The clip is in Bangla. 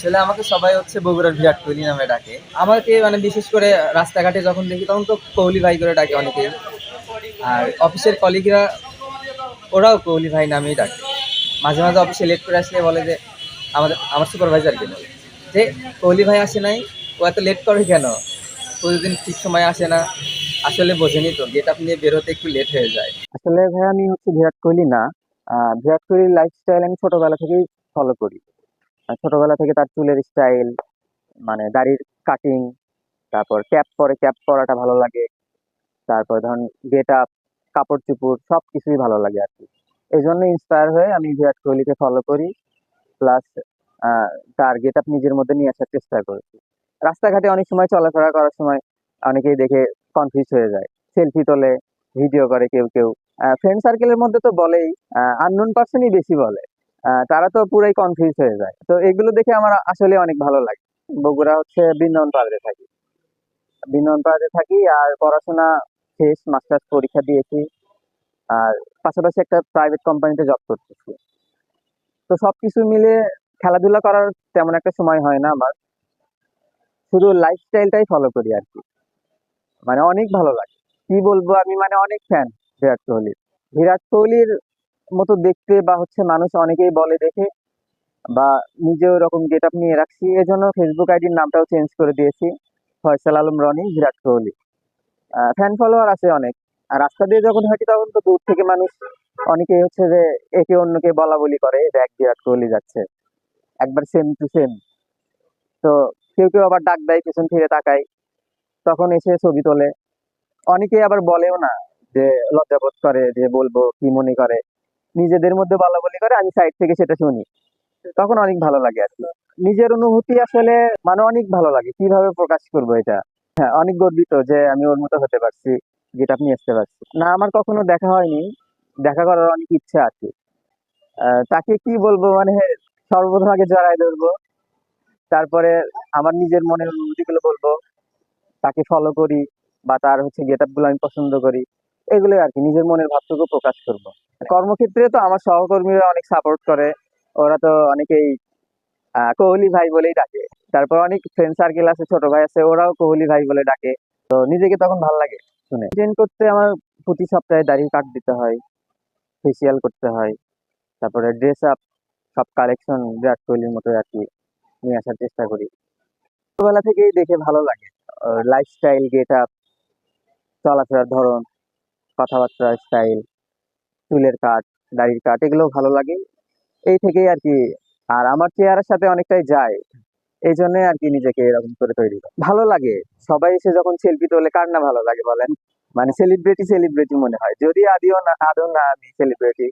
আসলে আমাকে সবাই হচ্ছে বগুড়ার বিরাট কোহলি নামে ডাকে। আমাকে মানে বিশেষ করে রাস্তাঘাটে যখন দেখি, তখন তো কোহলি ভাই করে ডাকে অনেকেই আর অফিসের কলিগরা, ওরাও কোহলি ভাই নামেই ডাকে। মাঝে মাঝে অফিসে লেট করে আসলে বলে যে, আমাদের, আমার সুপারভাইজারকে বলে? যে কোহলি ভাই আসে নাই, ও এত লেট করে কেন? প্রতিদিন ঠিক সময় আসে না। আসলে বোঝেনি তো গেট আপ নিয়ে বেরোতে একটু লেট হয়ে যায়। আসলে ভাই, আমি হচ্ছে বিরাট কোহলি না। বিরাট কোহলির লাইফস্টাইল আমি ছোটবেলা থেকেই ফলো করি। ছোটবেলা থেকে তার চুলের স্টাইল মানে দাড়ির কাটিং তারপর ক্যাপ পরে ক্যাপ পরাটা ভালো লাগে, তারপর ধরুন গেট আপ কাপড় চুপড় সব কিছুই ভালো লাগে আর কি। এই জন্য ইন্সপায়ার হয়ে আমি বিরাট কোহলিকে ফলো করি প্লাস তার গেট আপ নিজের মধ্যে নিয়ে আসার চেষ্টা করেছি রাস্তাঘাটে অনেক সময় চলাফেরা করার সময় অনেকেই দেখে কনফিউজ হয়ে যায়। সেলফি তোলে ভিডিও করে কেউ কেউ। ফ্রেন্ড সার্কেলের মধ্যে তো বলেই আননোন পার্সনই বেশি বলে। তারা তো পুরাই কনফিউজ হয়ে যায়। তো এগুলো দেখে আমার আসলে অনেক ভালো লাগে। বগুড়া হচ্ছে বৃন্দাবন পাহাড়ে থাকি। বৃন্দাবন পাহাড়ে থাকি আর পড়াশোনা শেষ মাস্টার্স পরীক্ষা দিয়েছি। আর পাশাপাশি একটা প্রাইভেট কোম্পানিতে জব করতেছি। তো সবকিছু মিলে খেলাধুলা করার তেমন একটা সময় হয় না আমার। শুধু লাইফস্টাইলটাই ফলো করি আর কি। মানে অনেক ভালো লাগে। কি বলব? আমি মানে অনেক ফ্যান বিরাট কোহলির বিরাট কোহলির মতো দেখতে বা হচ্ছে মানুষ অনেকেই বলে দেখে বা নিজেও ওরকম গেট আপ নিয়ে রাখছি। এজন্য ফেসবুক আইডির নামটাও চেঞ্জ করে দিয়েছি। ফয়সাল আলম, রনি, বিরাট কোহলি। ফ্যান ফলোয়ার আছে অনেক। রাস্তা দিয়ে যখন হাঁটি তখন তো দূর থেকে মানুষ অনেকেই হচ্ছে যে একে অন্যকে বলা বলি করে দেখ বিরাট কোহলি যাচ্ছে। একবার সেম টু সেম তো কেউ কেউ আবার ডাক দেয়, পেছন ফিরে তাকায়। তখন এসে ছবি তোলে। অনেকেই আবার বলেও না যে লজ্জাবোধ করে, যে বলব কি মনে করে। নিজেদের মধ্যে বলা বলি করে আমি সাইড থেকে সেটা শুনি। তখন অনেক ভালো লাগে আর নিজের অনুভূতি আসলে মানে অনেক ভালো লাগে। কীভাবে প্রকাশ করব এটা? হ্যাঁ অনেক গর্বিত যে আমি ওর মতো হতে পারছি, যেটা আপনি আসতে পারছি না, আমার কখনো দেখা হয়নি। দেখা করার অনেক ইচ্ছা আছে। তাকে কি বলব? মানে সর্বপ্রথম আগে জড়াই ধরবো। তারপরে আমার নিজের মনের অনুভূতিগুলো বলব। তাকে ফলো করি বা তার হচ্ছে গেট আপগুলো আমি পছন্দ করি। এগুলো আর কি, নিজের মনের ভাবটুকু প্রকাশ করব। কর্মক্ষেত্রে তো আমার সহকর্মীরা অনেক সাপোর্ট করে, ওরা তো অনেকেই কোহলি ভাই বলেই ডাকে। তারপর অনেক ফ্রেন্ড সার্কেল আছে, ছোট ভাই আছে, ওরাও কোহলি ভাই বলে ডাকে। তো নিজেকে তখন ভালো লাগে শুনে। ট্রেন করতে আমার প্রতি সপ্তাহে দাড়ি কাট দিতে হয় ফেসিয়াল করতে হয়, তারপরে ড্রেস আপ সব কালেকশন বিরাট কোহলির মতো আর কি, নিয়ে আসার চেষ্টা করি। ছোটবেলা থেকেই দেখে ভালো লাগে লাইফস্টাইল গেট আপ চলাফেরার ধরন। কথাবার্তার স্টাইল চুলের কাট, দাড়ির কাট এগুলো ভালো লাগে। এই থেকেই আর কি, আর আমার চেহারার সাথে অনেকটাই যায়। এই জন্য আর কি নিজেকে এরকম করে তৈরি। ভালো লাগে। সবাই এসে যখন সেলফি তোলে, কার না ভালো লাগে বলেন? মানে সেলিব্রিটি সেলিব্রিটি মনে হয়। যদি আদিও না, আদৌ না আমি সেলিব্রিটি